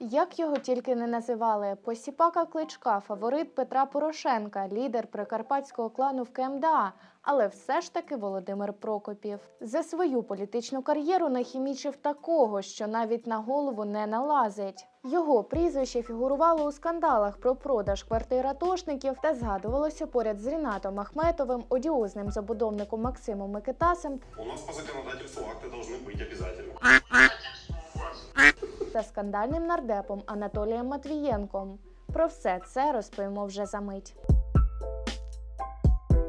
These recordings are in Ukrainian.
Як його тільки не називали, посіпака кличка, фаворит Петра Порошенка, лідер прикарпатського клану в КМДА, але все ж таки Володимир Прокопів. За свою політичну кар'єру нахімічив такого, що навіть на голову не налазить. Його прізвище фігурувало у скандалах про продаж квартир атошників та згадувалося поряд з Рінатом Ахметовим, одіозним забудовником Максимом Микитасем У нас по законодательству акты должны быть обязательно. та скандальним нардепом Анатолієм Матвієнком. Про все це розповімо вже за мить.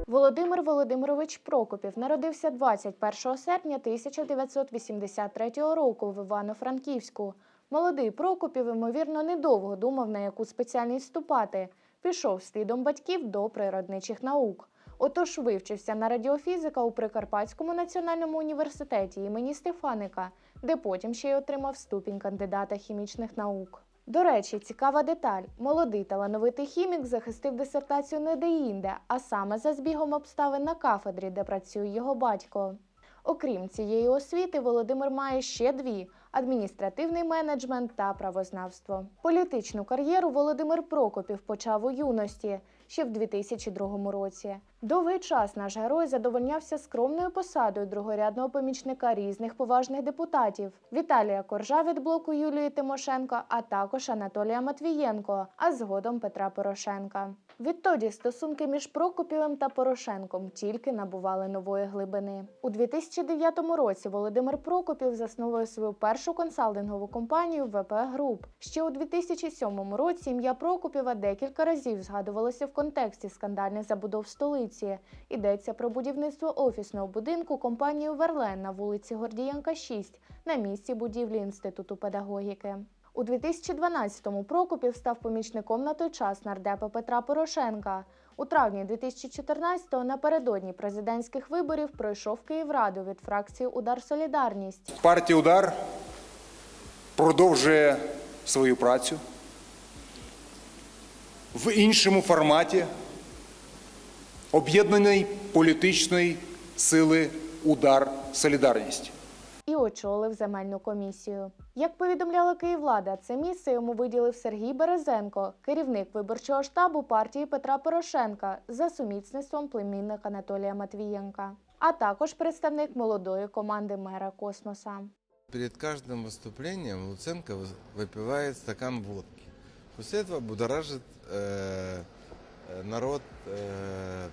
Володимир Володимирович Прокопів народився 21 серпня 1983 року в Івано-Франківську. Молодий Прокопів, ймовірно, недовго думав, на яку спеціальність вступати. Пішов слідом батьків до природничих наук. Отож вивчився на радіофізика у Прикарпатському національному університеті імені Стефаника, де потім ще й отримав ступінь кандидата хімічних наук. До речі, цікава деталь: молодий талановитий хімік захистив дисертацію не де-інде, а саме за збігом обставин на кафедрі, де працює його батько. Окрім цієї освіти, Володимир має ще дві: адміністративний менеджмент та правознавство. Політичну кар'єру Володимир Прокопів почав у юності ще в 2002 році. Довгий час наш герой задовольнявся скромною посадою другорядного помічника різних поважних депутатів: Віталія Коржа від блоку Юлії Тимошенко, а також Анатолія Матвієнко, а згодом Петра Порошенка. Відтоді стосунки між Прокопівим та Порошенком тільки набували нової глибини. У 2009 році Володимир Прокопів засновує свою першу консалтингову компанію ВП Груп. Ще у 2007 році ім'я Прокопіва декілька разів згадувалося в контексті скандальних забудов столиці. Йдеться про будівництво офісного будинку компанії Верлен на вулиці Гордієнка, 6, на місці будівлі Інституту педагогіки. У 2012-му Прокопів став помічником на той час нардепа Петра Порошенка. У травні 2014-го напередодні президентських виборів пройшов Київраду від фракції Удар Солідарність. Партія Удар продовжує свою працю в іншому форматі об'єднаної політичної сили Удар Солідарність. і очолив земельну комісію. Як повідомляла Київлада, це місце йому виділив Сергій Березенко, керівник виборчого штабу партії Петра Порошенка за сумісництвом племінника Анатолія Матвієнка, а також представник молодої команди мера космоса. Перед каждым выступлением Луценко вы- выпивает стакан водки. После этого будоражит э, э, народ э,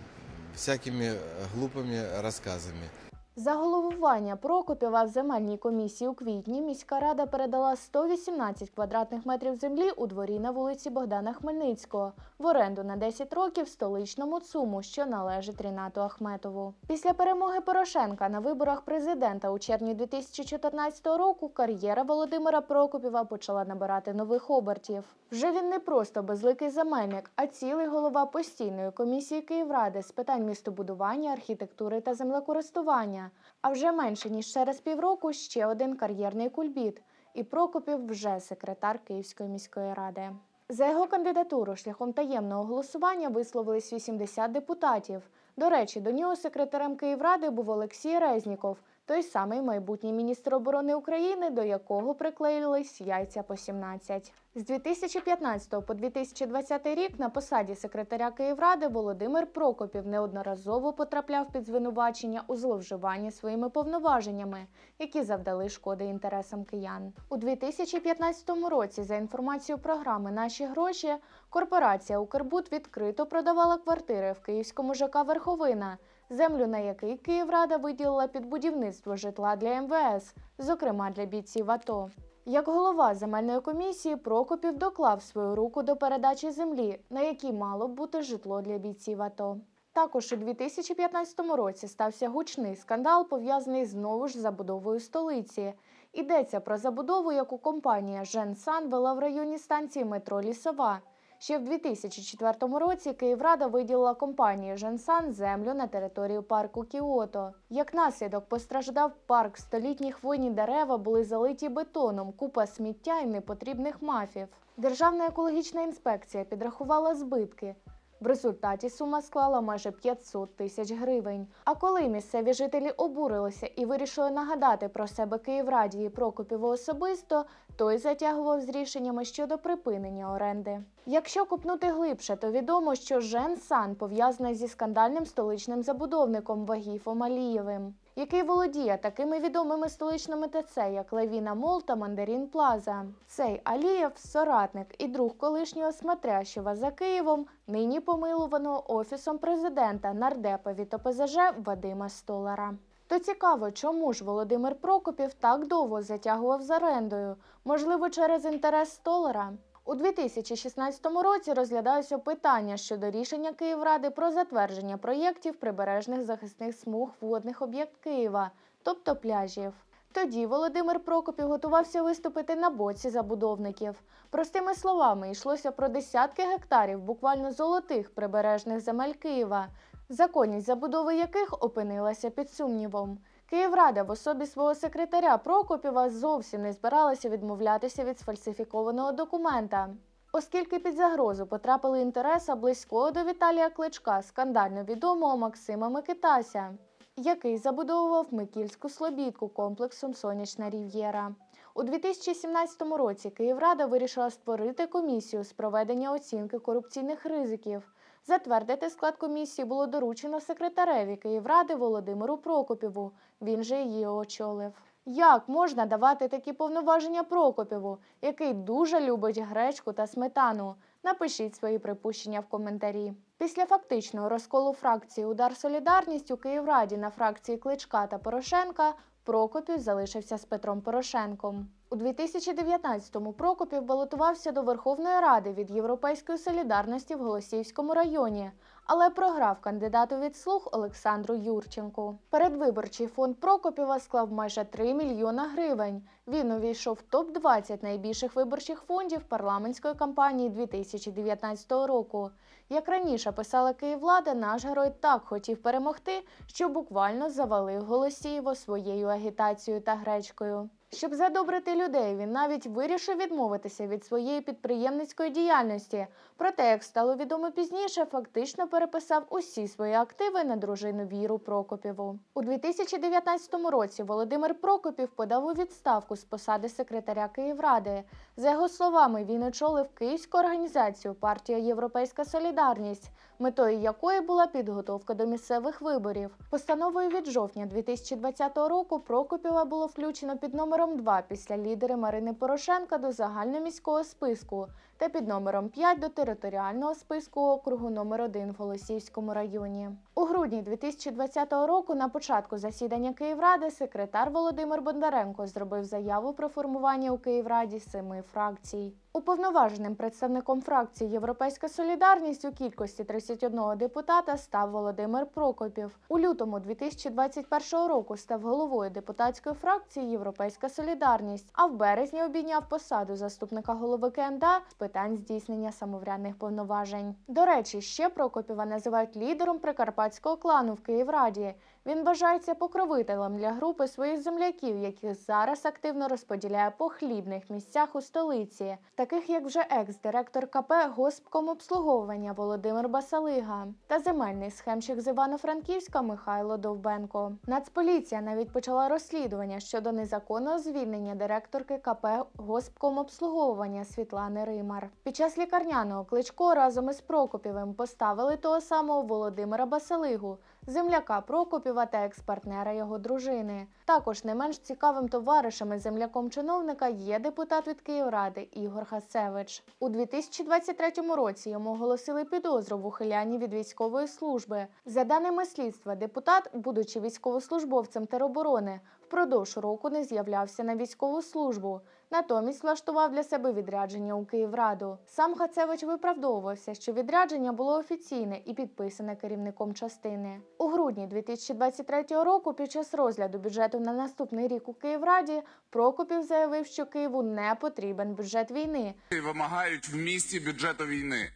всякими глупыми рассказами. За головування Прокопєва в земельній комісії у квітні міська рада передала 118 квадратних метрів землі у дворі на вулиці Богдана Хмельницького в оренду на 10 років столичному ЦУМу, що належить Рінату Ахметову. Після перемоги Порошенка на виборах президента у червні 2014 року кар'єра Володимира Прокопєва почала набирати нових обертів. Вже він не просто безликий земельник, а цілий голова постійної комісії Київради з питань містобудування, архітектури та землекористування. А вже менше ніж через півроку ще один кар'єрний кульбіт. І Прокопів вже секретар Київської міської ради. За його кандидатуру шляхом таємного голосування висловились 80 депутатів. До речі, до нього секретарем Київради був Олексій Резніков, той самий майбутній міністр оборони України, до якого приклеїлись яйця по 17. З 2015 по 2020 рік на посаді секретаря Київради Володимир Прокопів неодноразово потрапляв під звинувачення у зловживанні своїми повноваженнями, які завдали шкоди інтересам киян. У 2015 році, за інформацією програми Наші гроші, корпорація Укрбуд відкрито продавала квартири в київському ЖК Верховина, землю на який Київрада виділила під будівництво житла для МВС, зокрема для бійців АТО. Як голова земельної комісії Прокопів доклав свою руку до передачі землі, на якій мало б бути житло для бійців АТО. Також у 2015 році стався гучний скандал, пов'язаний знову ж забудовою столиці. Йдеться про забудову, яку компанія Женсан вела в районі станції метро Лісова. Ще в 2004 році Київрада виділила компанії Женсан землю на територію парку Кіото. Як наслідок постраждав парк, столітні хвойні дерева були залиті бетоном, купа сміття і непотрібних мафів. Державна екологічна інспекція підрахувала збитки В результаті сума склала майже 500 тисяч гривень. А коли місцеві жителі обурилися і вирішили нагадати про себе Київраді і Прокопіву особисто, той затягував з рішеннями щодо припинення оренди. Якщо купнути глибше, то відомо, що Жен Сан пов'язаний зі скандальним столичним забудовником Вагіфом Алієвим, який володіє такими відомими столичними ТЦ, як Левіна Мол та Мандарін Плаза. Цей Алієв соратник і друг колишнього Смотрящого за Києвом, нині помилуваного офісом президента нардепа від ОПЗЖ Вадима Столара. То цікаво, чому ж Володимир Прокопів так довго затягував з орендою? Можливо, через інтерес Столара? У 2016 році розглядалося питання щодо рішення Київради про затвердження проєктів прибережних захисних смуг водних об'єкт Києва, тобто пляжів. Тоді Володимир Прокопів готувався виступити на боці забудовників. Простими словами, йшлося про десятки гектарів буквально золотих прибережних земель Києва, законність забудови яких опинилася під сумнівом. Київрада в особі свого секретаря Прокопєва зовсім не збиралася відмовлятися від сфальсифікованого документа. Оскільки під загрозу потрапили інтереса близького до Віталія Кличка, скандально відомого Максима Микитася, який забудовував Микільську слобідку комплексом Сонячна Рів'єра. У 2017 році Київрада вирішила створити комісію з проведення оцінки корупційних ризиків. Затвердити склад комісії було доручено секретареві Київради Володимиру Прокопіву. Він же її очолив. Як можна давати такі повноваження Прокопіву, який дуже любить гречку та сметану? Напишіть свої припущення в коментарі. Після фактичного розколу фракції Удар Солідарність у Київраді на фракції Кличка та Порошенка Прокопів залишився з Петром Порошенком. У 2019-му Прокопів балотувався до Верховної Ради від Європейської солідарності в Голосіївському районі, але програв кандидату від слуг Олександру Юрченку. Передвиборчий фонд Прокопіва склав майже 3 мільйона гривень. Він увійшов в топ-20 найбільших виборчих фондів парламентської кампанії 2019 року. Як раніше писала Київлада, наш герой так хотів перемогти, що буквально завалив Голосіїво своєю агітацією та гречкою. Щоб задобрити людей, він навіть вирішив відмовитися від своєї підприємницької діяльності. Проте, як стало відомо пізніше, фактично переписав усі свої активи на дружину Віру Прокопіву. У 2019 році Володимир Прокопів подав у відставку з посади секретаря Київради. За його словами, він очолив київську організацію партія Європейська Солідарність, метою якої була підготовка до місцевих виборів. Постановою від жовтня 2020 року Прокопіва було включено під номером 2 після лідери Марини Порошенка до загальноміського списку та під номером 5 до територіального списку округу номер 1 в Голосіївському районі. У грудні 2020 року на початку засідання Київради секретар Володимир Бондаренко зробив заяву про формування у Київраді семи фракцій. Уповноваженим представником фракції Європейська Солідарність у кількості 31 депутата став Володимир Прокопів. У лютому 2021 року став головою депутатської фракції Європейська Солідарність, а в березні обійняв посаду заступника голови КМДА питань здійснення самоврядних повноважень. До речі, ще Прокопіва називають лідером прикарпатського клану в Київраді. Він вважається покровителем для групи своїх земляків, яких зараз активно розподіляє по хлібних місцях у столиці, таких як вже екс-директор КП Госпкомобслуговування Володимир Басалига та земельний схемщик з Івано-Франківська Михайло Довбенко. Нацполіція навіть почала розслідування щодо незаконного звільнення директорки КП Госпкомобслуговування Світлани Римар. Під час лікарняного кличко разом із Прокопівим поставили того самого Володимира Басалигу, земляка Прокопіва та екс-партнера його дружини. Також не менш цікавим товаришем і земляком чиновника є депутат від Київради Ігор Хасевич. У 2023 році йому оголосили підозру в ухилянні від військової служби. За даними слідства, депутат, будучи військовослужбовцем тероборони, впродовж року не з'являвся на військову службу. Натомість влаштував для себе відрядження у Київраду. Сам Хацевич виправдовувався, що відрядження було офіційне і підписане керівником частини. У грудні 2023 року, під час розгляду бюджету на наступний рік у Київраді, Прокопів заявив, що Києву не потрібен бюджет війни, вимагають в місті бюджету війни.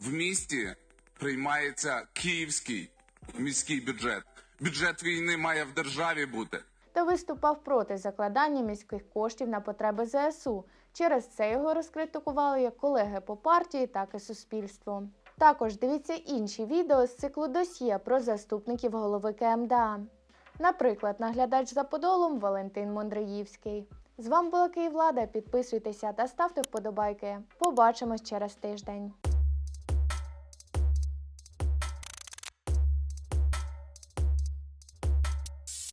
В місті приймається київський міський бюджет. Бюджет війни має в державі бути. Та виступав проти закладання міських коштів на потреби ЗСУ. Через це його розкритикували як колеги по партії, так і суспільство. Також дивіться інші відео з циклу досьє про заступників голови КМДА. Наприклад, наглядач за подолом Валентин Мондриївський. З вами була Київлада. Підписуйтеся та ставте вподобайки. Побачимось через тиждень.